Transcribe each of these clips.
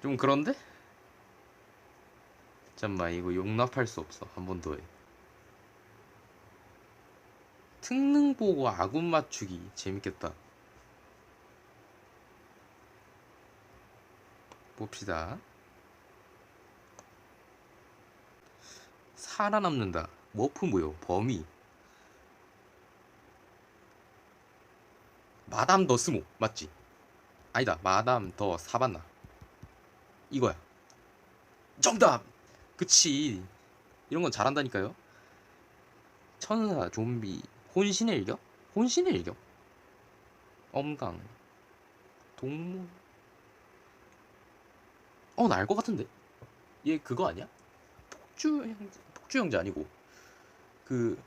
좀 그런데? 잠깐만 이거 용납할 수 없어 한 번 더 해. 특능 보고 아군 맞추기 재밌겠다. 봅시다. 살아남는다. 머프 무효 범위. 마담 더 스모 맞지? 아니다 마담 더 사바나 이거야. 정답! 그치. 이런 건 잘한다니까요. 천사 좀비 혼신의 일격 혼신의 일격 엄강 동물. 어 나 알 것 같은데? 얘 그거 아니야? 폭주 형제 폭주 형제 아니고. 그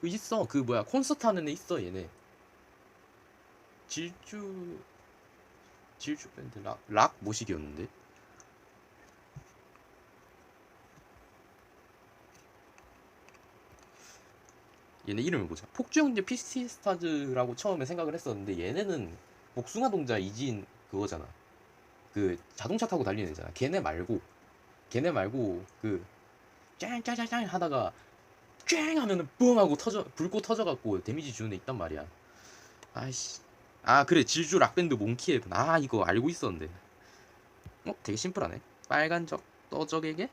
그 있어. 그 뭐야 콘서트 하는 애 있어 얘네 질주 질주 밴드 락, 락 모식이었는데? 얘네 이름을 보자. 폭주형제 피스티스타즈라고 처음에 생각을 했었는데 얘네는 복숭아 동자 이진 그거잖아. 그 자동차 타고 달리는 애잖아. 걔네 말고 걔네 말고 그 짱짱짱짱 하다가 쨍 하면은 뿡 하고 터져 불꽃 터져갖고 데미지 주는 애 있단 말이야. 아이씨 아 그래. 질주 락밴드 몽키앱 아 이거 알고 있었는데. 어 되게 심플하네. 빨간 적 떠적에게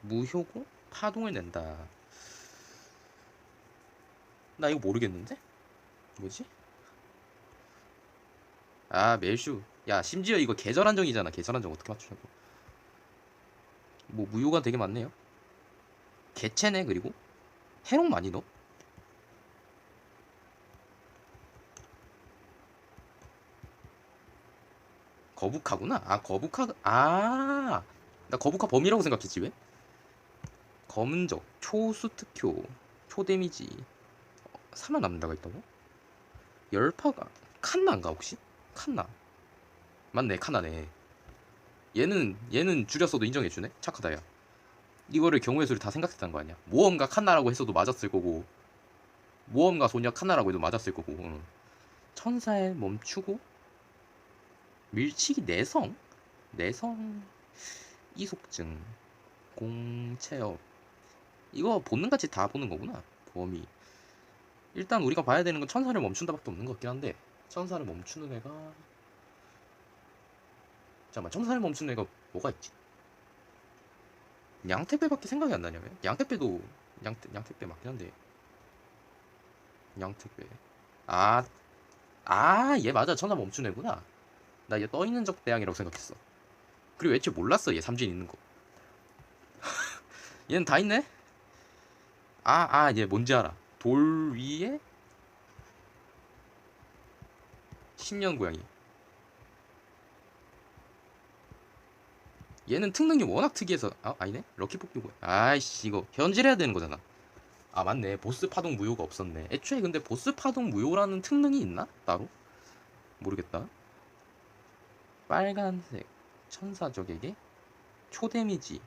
무효고 파동을 낸다. 나 이거 모르겠는데? 뭐지? 아 멜슈. 야 심지어 이거 계절 한정이잖아. 계절 한정 어떻게 맞추냐고. 뭐 무효가 되게 많네요. 개체네 그리고. 해롱 많이 넣어? 거북하구나. 아 거북하 아. 나 거북하 범이라고 생각했지 왜? 검은적 초수 특효 초데미지 어, 살아남는다가 있다고? 열파가 칸나인가 혹시? 칸나 맞네 칸나네 얘는 얘는 줄였어도 인정해주네 착하다 야 이거를 경우의 수를 다 생각했다는 거 아니야 모험가 칸나라고 했어도 맞았을 거고 모험가 소녀 칸나라고 해도 맞았을 거고 응. 천사에 멈추고 밀치기 내성 내성 이속증 공체업. 이거 본능같이 다 보는 거구나 범위 일단 우리가 봐야 되는 건 천사를 멈춘다 밖에 없는 것 같긴 한데 천사를 멈추는 애가 잠깐만 천사를 멈추는 애가 뭐가 있지? 양태배밖에 생각이 안 나냐면? 양태배도 양태 양태배 맞긴 한데. 양태배. 아아 얘 맞아. 천사 멈춘 애구나 나 얘 떠 있는 적 대항이라고 생각했어. 그리고 애초에 몰랐어 얘 삼진 있는 거. 얘는 다 있네? 아아얘 뭔지 알아. 돌 위에 신년 고양이. 얘는 특능이 워낙 특이해서 아 아니네? 럭키 뽑기 고양 아이씨 이거 현질해야 되는 거잖아. 아 맞네. 보스 파동 무효가 없었네. 애초에 근데 보스 파동 무효라는 특능이 있나? 따로? 모르겠다 빨간색 천사적에게 초데미지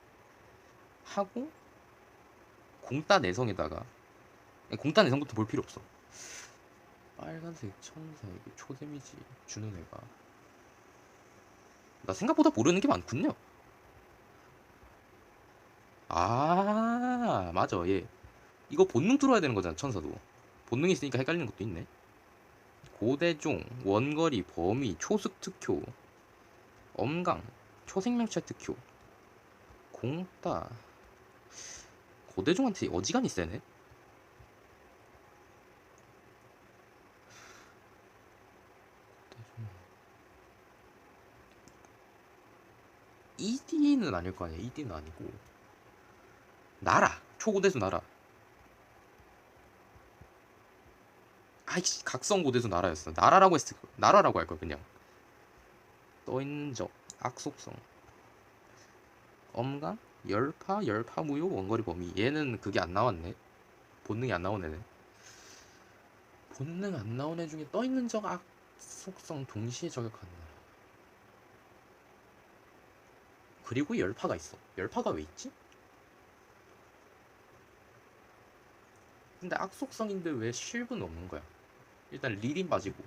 하고 공따 내성에다가 공따 내성부터 볼 필요 없어. 빨간색 천사에게 초데미지 주는 애가. 나 생각보다 모르는 게 많군요. 아 맞아. 얘 이거 본능 뚫어야 되는 거잖아 천사도. 본능 이 있으니까 헷갈리는 것도 있네. 고대종 원거리 범위 초습 특효 엄강 초생명체 특효 공따. 고대종한테 어지간히 세네? ED는 아닐 거 아니야. ED는 아니고. 나라. 초고대수 나라. 아이씨 각성 고대수 나라였어. 나라라고 했을 거 나라라고 할 걸 그냥 떠 있는 적 악속성. 엄감 열파? 열파 무효? 원거리 범위. 얘는 그게 안 나왔네. 본능이 안 나온 애네. 본능 안 나온 애 중에 떠 있는 적 악속성 동시에 저격하는 나라. 그리고 열파가 있어. 열파가 왜 있지? 근데 악속성인데 왜 실브는 없는 거야? 일단 리린 빠지고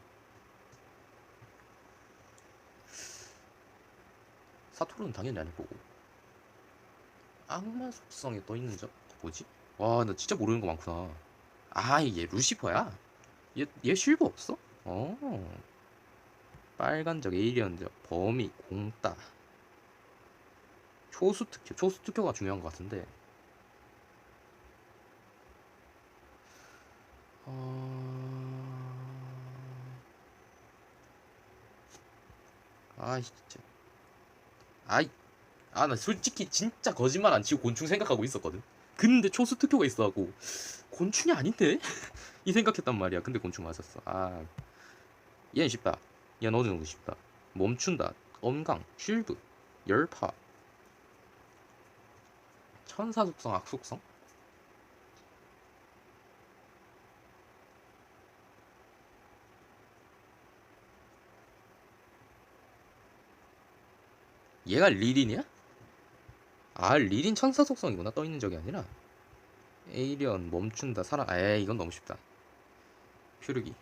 사토르는 당연히 아닐 거고. 악마 속성에 떠 있는 적? 뭐지? 와 나 진짜 모르는 거 많구나. 아얘 루시퍼야? 얘, 얘 실버 없어? 어. 빨간적 에이리언적 범위 공따. 초수 특효 초수 특효가 중요한 것 같은데. 어... 아이 진짜 아이 아 나 솔직히 진짜 거짓말 안 치고 곤충 생각하고 있었거든. 근데 초수 특효가 있어갖고 곤충이 아닌데? 이 생각했단 말이야. 근데 곤충 맞았어. 아 얘는 쉽다. 얘는 어느 정도 쉽다? 멈춘다. 엄강 쉴드 열파. 천사 속성 악 속성 얘가 리린이야? 아 리린 천사 속성이구나. 떠있는 적이 아니라. 에이리언 멈춘다. 살아 에이 이건 너무 쉽다. 표류기.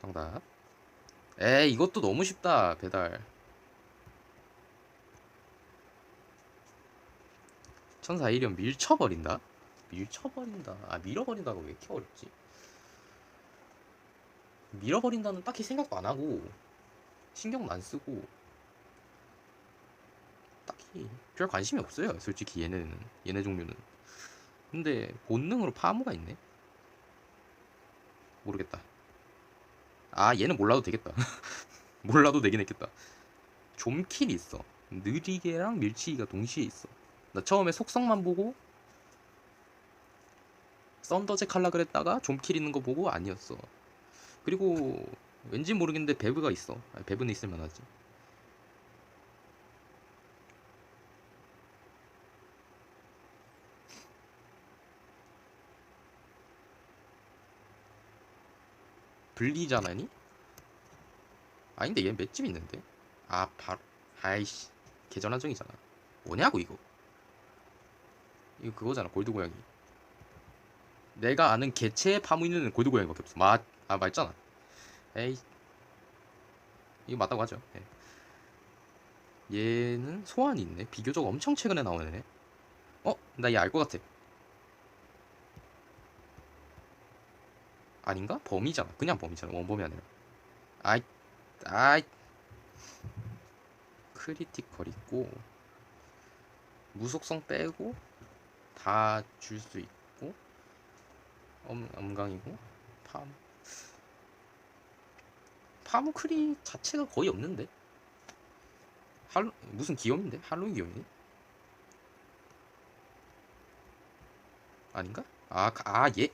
정답. 에이 이것도 너무 쉽다. 배달. 천사 에이리언 밀쳐버린다? 밀쳐버린다. 아 밀어버린다가 왜 이렇게 어렵지? 밀어버린다는 딱히 생각도 안 하고 신경도 안 쓰고 딱히 별 관심이 없어요. 솔직히 얘네는 얘네 종류는. 근데 본능으로 파무가 있네? 모르겠다. 아 얘는 몰라도 되겠다. 몰라도 되긴 했겠다. 좀킬이 있어. 느리게랑 밀치기가 동시에 있어. 나 처음에 속성만 보고 썬더잭 할라 그랬다가 좀킬 있는 거 보고 아니었어. 그리고 왠지 모르겠는데 베브가 있어. 아, 베브는 있을 만하지 분리잖아니? 아닌데 얘 맷집 있는데? 아 바로 아이씨 계전 한정이잖아. 뭐냐고 이거. 이거 그거잖아 골드 고양이. 내가 아는 개체의 파무있는 골드 고양이밖에 없어. 맞, 아 맞잖아. 에이. 이거 맞다고 하죠. 예. 얘는 소환이 있네. 비교적 엄청 최근에 나온 애네. 어? 나 얘 알 것 같아 아닌가? 범이잖아. 그냥 범이잖아. 원범이 아니라. 아이, 아이. 크리티컬 있고 무속성 빼고 다 줄 수 있고 엄, 엄강이고 팜 파무 크리 자체가 거의 없는데 할 무슨 기염인데 할로윈 기염이니 아닌가 아아얘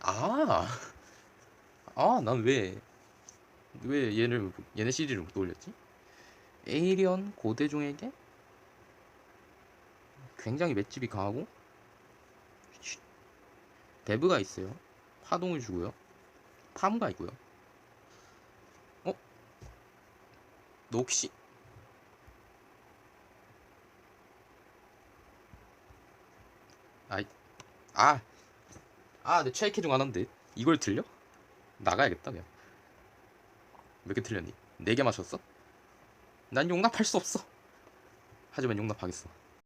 아, 아, 난 왜, 왜 얘를, 얘네 시리즈를 못 올렸지? 에이리언 고대종에게 굉장히 맷집이 강하고, 데브가 있어요. 파동을 주고요. 파무가 있고요. 어? 너 혹시, 아이, 아, 아, 내 최애 캐중 하나인데 이걸 들려? 나가야겠다 그냥. 몇개 틀렸니? 네 개 마셨어? 난 용납할 수 없어. 하지만 용납하겠어.